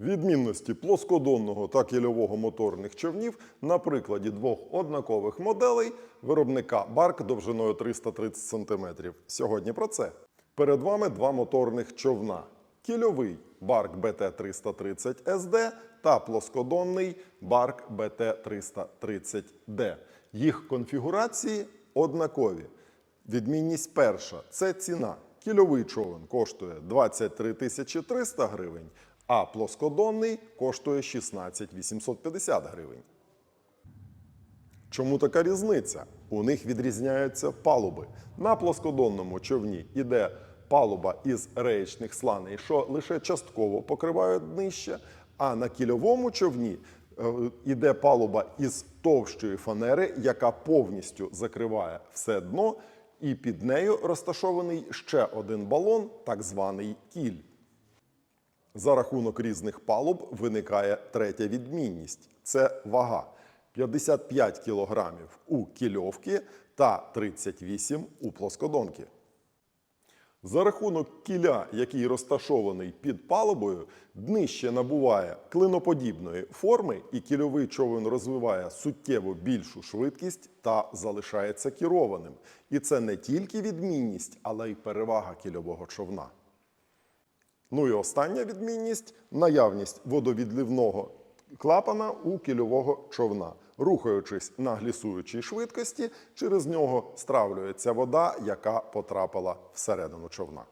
Відмінності плоскодонного та кільового моторних човнів на прикладі двох однакових моделей виробника Барк довжиною 330 см. Сьогодні про це. Перед вами два моторних човна: кільовий Барк BT330 SD та плоскодонний Барк BT330D. Їх конфігурації однакові. Відмінність перша це ціна. Кільовий човен коштує 23 тисячі 300 гривень, а плоскодонний коштує 16 850 гривень. Чому така різниця? У них відрізняються палуби. На плоскодонному човні йде палуба із реєчних сланей, що лише частково покривають днище, а на кільовому човні е, йде палуба із товщої фанери, яка повністю закриває все дно, і під нею розташований ще один балон, так званий кіль. За рахунок різних палуб виникає третя відмінність це вага. 55 кілограмів у кільовки та 38 у плоскодонки. За рахунок кіля, який розташований під палубою, днище набуває клиноподібної форми, і кільовий човен розвиває суттєво більшу швидкість та залишається керованим. І це не тільки відмінність, але й перевага кільового човна. Ну і остання відмінність наявність водовідливного клапана у кільового човна. Рухаючись на глісуючій швидкості, через нього стравлюється вода, яка потрапила всередину човна.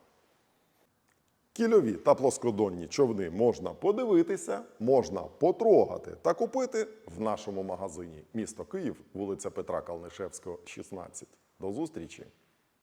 Кільові та плоскодонні човни можна подивитися, можна потрогати та купити в нашому магазині. Місто Київ, вулиця Петра Калнишевського, 16. До зустрічі!